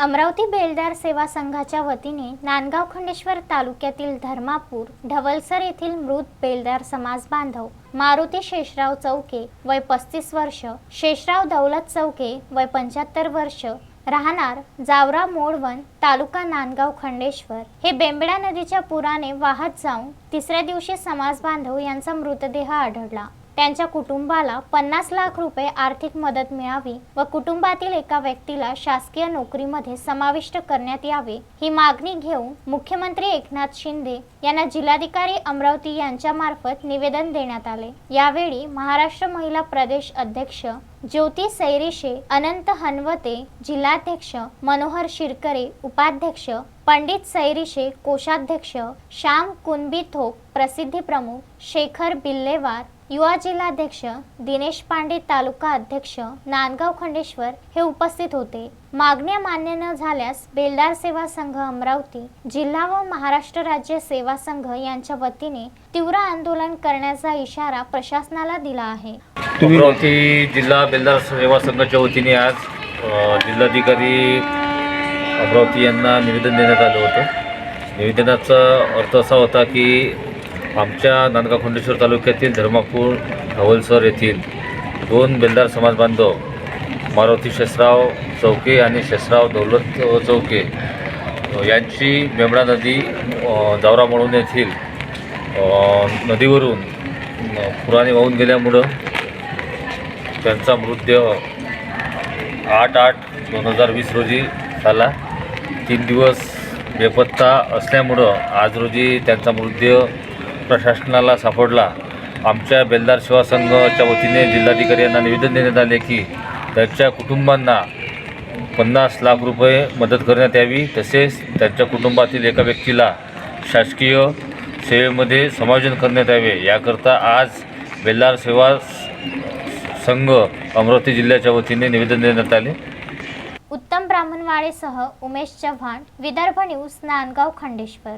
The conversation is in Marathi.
अमरावती बेलदार सेवा संघाच्या वतीने नांदगाव खंडेश्वर तालुक्यातील धर्मापूर ढवलसर येथील मृत बेलदार समाज बांधव मारुती शेषराव चौके वय पस्तीस वर्ष शेषराव दौलत चौके वय पंच्याहत्तर वर्ष राहणार जावरा मोडवन तालुका नांदगाव खंडेश्वर. हे बेंबडा नदीच्या पुराने वाहत जाऊन तिसऱ्या दिवशी समाज बांधव यांचा मृतदेह आढळला. त्यांच्या कुटुंबाला पन्नास लाख रुपये आर्थिक मदत मिळावी व कुटुंबातील एका व्यक्तीला शासकीय नोकरीमध्ये समाविष्ट करण्यात यावे ही मागणी घेऊन मुख्यमंत्री एकनाथ शिंदे यांना जिल्हाधिकारी अमरावती यांच्यामार्फत निवेदन देण्यात आले. यावेळी महाराष्ट्र महिला प्रदेश अध्यक्ष ज्योती सैरिशे अनंत हनवते जिल्हाध्यक्ष मनोहर शिरकरे उपाध्यक्ष पंडित सैरिशे कोषाध्यक्ष श्याम कुणबी थोक प्रसिद्धी प्रमुख शेखर बिल्लेवार युवा जिल्हाध्यक्ष दिनेश पांडे तालुका अध्यक्ष नांदगाव खंडेश्वर हे उपस्थित होते. मागण्या मान्य न झाल्यास बेलदार सेवा संघ अमरावती जिल्हा व महाराष्ट्र राज्य सेवा संघ यांच्या वतीने तीव्र आंदोलन करण्याचा इशारा प्रशासनाला दिला आहे. अमरावती जिल्हा बेलदार सेवा संघाच्या वतीने आज जिल्हाधिकारी अमरावती यांना निवेदन देण्यात आलं होतं. निवेदनाचा अर्थ असा होता की आमच्या नांदगाव खंडेश्वर तालुक्यातील धर्मापूर धवलसर येथील दोन बेलदार समाज बांधव मारुती शेषराव चौके आणि शेषराव दौलत चौके यांची मेमणा नदी जावरा म्हणून येथील नदीवरून पुराने वाहून गेल्यामुळं त्यांचा मृतदेह आठ आठ दोन हजार वीस रोजी झाला. तीन दिवस बेपत्ता असल्यामुळं आज रोजी त्यांचा मृतदेह प्रशासनाला सापडला. आमच्या बेलदार सेवा संघाच्या वतीने जिल्हाधिकारी यांना निवेदन देण्यात आले की त्यांच्या कुटुंबांना पन्नास लाख रुपये मदत करण्यात यावी. तसेच त्यांच्या कुटुंबातील एका व्यक्तीला शासकीय सेवेमध्ये समायोजन करण्यात यावे. याकरता आज बेल्लार सेवा संघ अमरावती जिल्ह्याच्या वतीने निवेदन देण्यात आले. उत्तम ब्राह्मणवाडेसह उमेश चव्हाण विदर्भ न्यूज नांदगाव खंडेश्वर.